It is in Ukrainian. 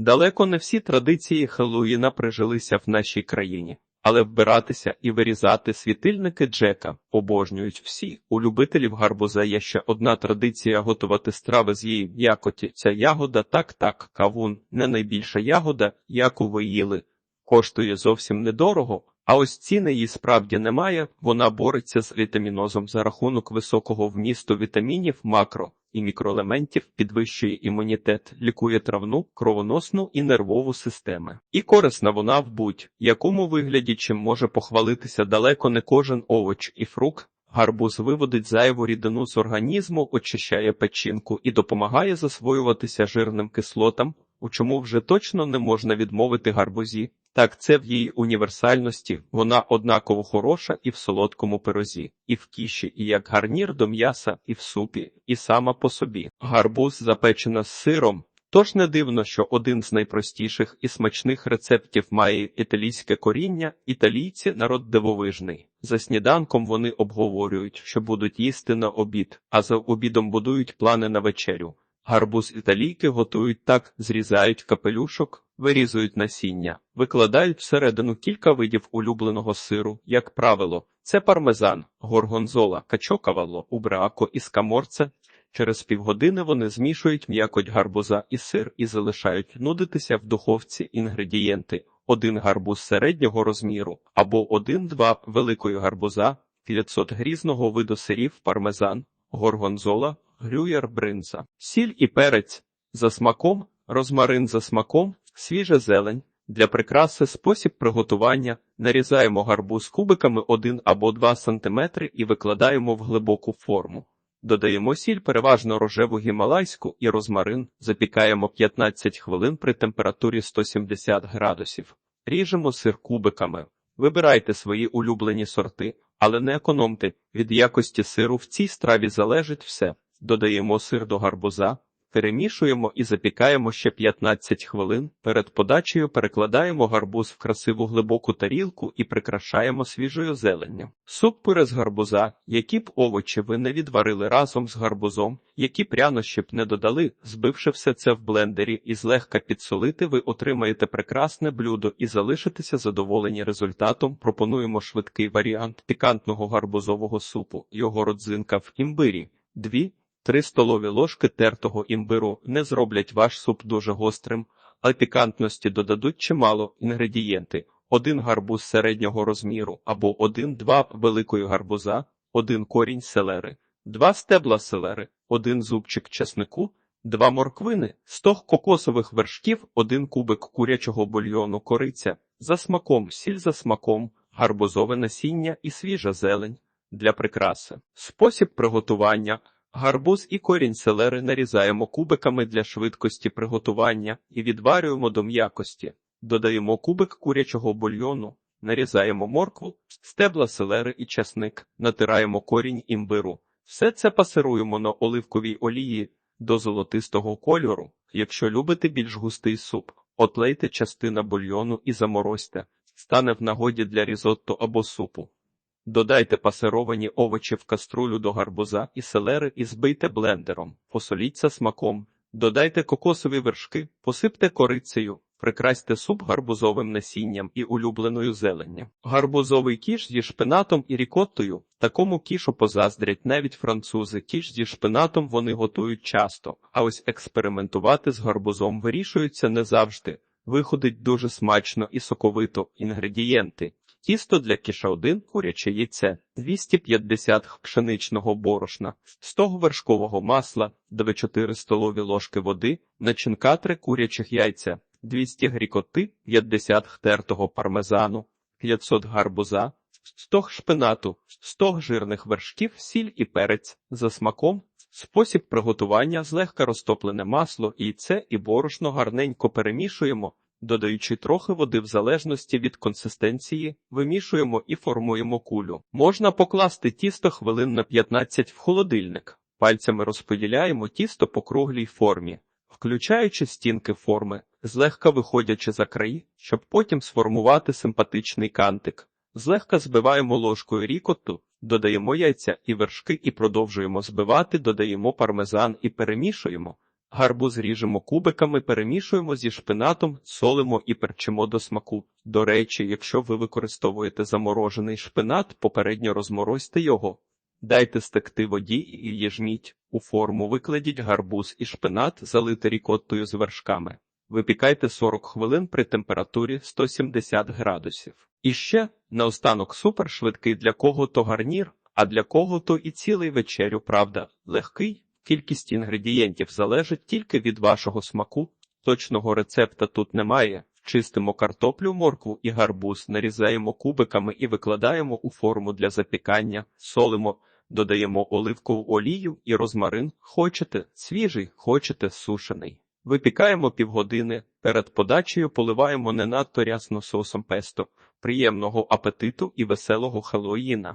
Далеко не всі традиції Хеллоуіна прижилися в нашій країні, але вбиратися і вирізати світильники Джека обожнюють всі. У любителів гарбуза є ще одна традиція готувати страви з її якоті. Ця ягода так-так, кавун, не найбільша ягода, яку ви їли. Коштує зовсім недорого, а ось ціни її справді немає. Вона бореться з вітамінозом за рахунок високого вмісту вітамінів, макро і мікроелементів, підвищує імунітет, лікує травну, кровоносну і нервову системи. І корисна вона в будь-якому вигляді, чим може похвалитися далеко не кожен овоч і фрукт. Гарбуз виводить зайву рідину з організму, очищає печінку і допомагає засвоюватися жирним кислотам, у чому вже точно не можна відмовити гарбузі. Так, це в її універсальності, вона однаково хороша і в солодкому пирозі, і в кіші, і як гарнір до м'яса, і в супі, і сама по собі. Гарбуз запечена з сиром. Тож не дивно, що один з найпростіших і смачних рецептів має італійське коріння, італійці народ дивовижний. За сніданком вони обговорюють, що будуть їсти на обід, а за обідом будують плани на вечерю. Гарбуз італійки готують так, зрізають капелюшок, вирізують насіння, викладають всередину кілька видів улюбленого сиру, як правило, це пармезан, горгонзола, качокавало, убрако і скаморце. Через півгодини вони змішують м'якоть гарбуза і сир і залишають нудитися в духовці інгредієнти: один гарбуз середнього розміру або один-два великої гарбуза, 500 грізного виду сирів, пармезан, горгонзола, грюєр бринза, сіль і перець за смаком, розмарин за смаком, свіжа зелень. Для прикраси спосіб приготування нарізаємо гарбуз кубиками 1 або 2 см і викладаємо в глибоку форму. Додаємо сіль, переважно рожеву гімалайську і розмарин, запікаємо 15 хвилин при температурі 170 градусів. Ріжемо сир кубиками. Вибирайте свої улюблені сорти, але не економте. Від якості сиру в цій страві залежить все. Додаємо сир до гарбуза, перемішуємо і запікаємо ще 15 хвилин. Перед подачею перекладаємо гарбуз в красиву глибоку тарілку і прикрашаємо свіжою зеленню. Суп пюре з гарбуза, які б овочі ви не відварили разом з гарбузом, які прянощі б не додали, збивши все це в блендері і злегка підсолити, ви отримаєте прекрасне блюдо і залишитеся задоволені результатом. Пропонуємо швидкий варіант пікантного гарбузового супу, його родзинка в імбирі. Дві Три столові ложки тертого імбиру не зроблять ваш суп дуже гострим, а пікантності додадуть чимало інгредієнти: один гарбуз середнього розміру або один-два великої гарбуза, один корінь селери, два стебла селери, один зубчик чеснику, два морквини, 100 кокосових вершків, один кубик курячого бульйону кориця, за смаком, сіль за смаком, гарбузове насіння і свіжа зелень для прикраси. Спосіб приготування. Гарбуз і корінь селери нарізаємо кубиками для швидкості приготування і відварюємо до м'якості. Додаємо кубик курячого бульйону, нарізаємо моркву, стебла селери і часник, натираємо корінь імбиру. Все це пасируємо на оливковій олії до золотистого кольору. Якщо любите більш густий суп, отлейте частина бульйону і заморозьте. Стане в нагоді для різотто або супу. Додайте пасировані овочі в каструлю до гарбуза і селери і збийте блендером, посоліться смаком, додайте кокосові вершки, посипте корицею, прикрасьте суп гарбузовим насінням і улюбленою зеленню. Гарбузовий кіш зі шпинатом і рікоттою. Такому кішу позаздрять навіть французи. Кіш зі шпинатом вони готують часто, а ось експериментувати з гарбузом вирішуються не завжди. Виходить дуже смачно і соковито інгредієнти. Тісто для кіша 1 куряче яйце, 250 пшеничного борошна, 100 вершкового масла, 2-4 столові ложки води, начинка 3 курячих яйця, 200 грікоти, 50 тертого пармезану, 500 гарбуза, 100 шпинату, 100 жирних вершків, сіль і перець за смаком. Спосіб приготування злегка розтоплене масло, яйце і борошно гарненько перемішуємо, Додаючи трохи води в залежності від консистенції, вимішуємо і формуємо кулю. Можна покласти тісто хвилин на 15 в холодильник. Пальцями розподіляємо тісто по круглій формі, включаючи стінки форми, злегка виходячи за краї, щоб потім сформувати симпатичний кантик. Злегка збиваємо ложкою рікотту, додаємо яйця і вершки і продовжуємо збивати, додаємо пармезан і перемішуємо. Гарбуз ріжемо кубиками, перемішуємо зі шпинатом, солимо і перчимо до смаку. До речі, якщо ви використовуєте заморожений шпинат, попередньо розморозьте його. Дайте стекти воді і їжміть. У форму викладіть гарбуз і шпинат, залити рікоттою з вершками. Випікайте 40 хвилин при температурі 170 градусів. І ще наостанок супер швидкий для кого то гарнір, а для кого то і цілий вечерю, правда, легкий. Кількість інгредієнтів залежить тільки від вашого смаку. Точного рецепта тут немає. Чистимо картоплю, моркву і гарбуз, нарізаємо кубиками і викладаємо у форму для запікання, солимо, додаємо оливкову олію і розмарин. Хочете свіжий, хочете сушений. Випікаємо півгодини. Перед подачею поливаємо не надто рясно соусом песто. Приємного апетиту і веселого Хеллоїна!